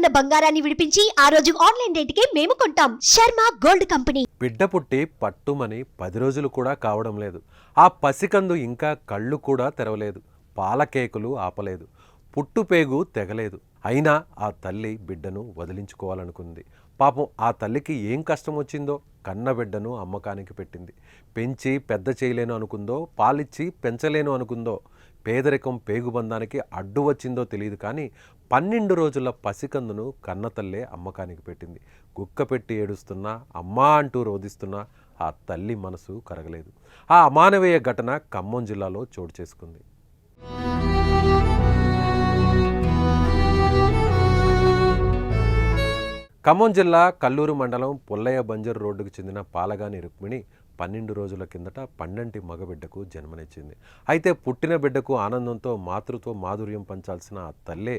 ఉన్న బంగారాన్ని విడిపించి ఆ రోజు ఆన్లైన్ రేటుకే మేము కొంటాం. Sharma gold company. బిడ్డ పుట్టి పట్టుమని పది రోజులు కూడా కావడం లేదు. ఆ పసికందు ఇంకా కళ్ళు కూడా తెరవలేదు. పాల కేకులు ఆపలేదు. పుట్టుపేగు తెగలేదు. అయినా ఆ తల్లి బిడ్డను వదిలించుకోవాలనుకుంది. పాపం ఆ తల్లికి ఏం కష్టం వచ్చిందో కన్న బిడ్డను అమ్మకానికి పెట్టింది. పెంచి పెద్ద చేయలేను అనుకుందో పాలిచ్చి పెంచలేను అనుకుందో పేదరికం పేగుబంధానికి అడ్డు వచ్చిందో తెలియదు కానీ పన్నెండు రోజుల పసికందును కన్నతల్లే అమ్మకానికి పెట్టింది. కుక్క పెట్టి ఏడుస్తున్నా అమ్మా అంటూ రోధిస్తున్నా ఆ తల్లి మనసు కరగలేదు. ఆ అమానవీయ ఘటన ఖమ్మం జిల్లాలో చోటు చేసుకుంది. ఖమ్మం జిల్లా కల్లూరు మండలం పుల్లయ్య బంజర్ రోడ్డుకు చెందిన పాలగాని రుక్మిణి పన్నెండు రోజుల కిందట పండంటి మగబిడ్డకు జన్మనిచ్చింది. అయితే పుట్టిన బిడ్డకు ఆనందంతో మాతృత్వ మాధుర్యం పంచాల్సిన ఆ తల్లే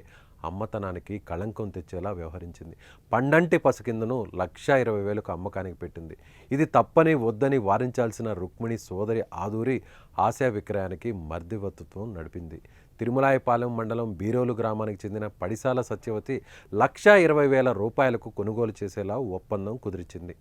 అమ్మతనానికి కళంకం తెచ్చేలా వ్యవహరించింది. పండంటి పసికిందను లక్ష ఇరవై వేలకు అమ్మకానికి పెట్టింది. ఇది తప్పని వద్దని వారించాల్సిన రుక్మిణి సోదరి ఆదూరి ఆశా విక్రయానికి మర్దివత్వం నడిపింది. తిరుమలాయపాలెం మండలం బీరోలు గ్రామానికి చెందిన పడిసాల సత్యవతి లక్ష ఇరవై వేల రూపాయలకు కొనుగోలు చేసేలా ఒప్పందం కుదిరిచింది.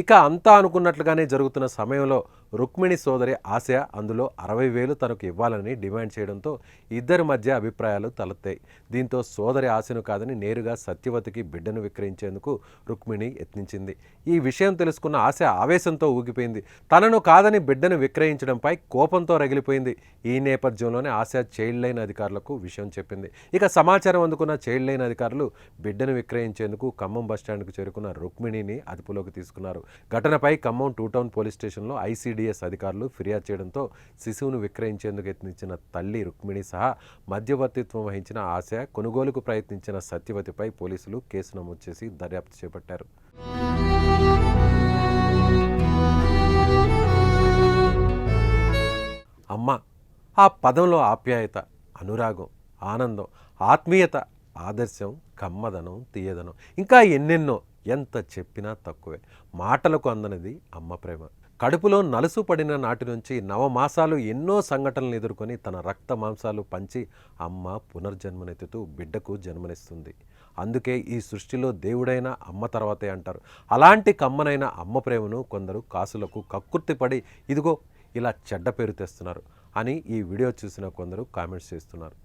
ఇక అంతా అనుకున్నట్లుగానే జరుగుతున్న సమయంలో రుక్మిణి సోదరి ఆశ అందులో అరవై వేలు తనకు ఇవ్వాలని డిమాండ్ చేయడంతో ఇద్దరి మధ్య అభిప్రాయాలు తలెత్తాయి. దీంతో సోదరి ఆశను కాదని నేరుగా సత్యవతికి బిడ్డను విక్రయించేందుకు రుక్మిణి యత్నించింది. ఈ విషయం తెలుసుకున్న ఆశ ఆవేశంతో ఊగిపోయింది. తనను కాదని బిడ్డను విక్రయించడంపై కోపంతో రగిలిపోయింది. ఈ నేపథ్యంలోనే ఆశ చైల్డ్ లైన్ అధికారులకు విషయం చెప్పింది. ఇక సమాచారం అందుకున్న చైల్డ్ లైన్ అధికారులు బిడ్డను విక్రయించేందుకు ఖమ్మం బస్టాండ్కు చేరుకున్న రుక్మిణిని అదుపులోకి తీసుకున్నారు. ఘటనపై ఖమ్మం టూ టౌన్ పోలీస్ స్టేషన్లో ఐసీడీఎస్ అధికారులు ఫిర్యాదు చేయడంతో శిశువును విక్రయించేందుకు యత్నించిన తల్లి రుక్మిణి సహా మధ్యవర్తిత్వం వహించిన ఆశ కొనుగోలుకు ప్రయత్నించిన సత్యవతిపై పోలీసులు కేసు నమోదు చేసి దర్యాప్తు చేపట్టారు. అమ్మ ఆ పదంలో ఆప్యాయత అనురాగం ఆనందం ఆత్మీయత ఆదర్శం కమ్మదనం తీయదనం ఇంకా ఎన్నెన్నో ఎంత చెప్పినా తక్కువే. మాటలకు అందనిది అమ్మ ప్రేమ. కడుపులో నలుసు పడిన నాటి నుంచి నవమాసాలు ఎన్నో సంఘటనలు ఎదుర్కొని తన రక్త మాంసాలు పంచి అమ్మ పునర్జన్మనెత్తుతూ బిడ్డకు జన్మనిస్తుంది. అందుకే ఈ సృష్టిలో దేవుడైన అమ్మ తర్వాతే అంటారు. అలాంటి కమ్మనైన అమ్మ ప్రేమను కొందరు కాసులకు కక్కుర్తిపడి ఇదిగో ఇలా చెడ్డ పేరు తెస్తున్నారు అని ఈ వీడియో చూసిన కొందరు కామెంట్స్ చేస్తున్నారు.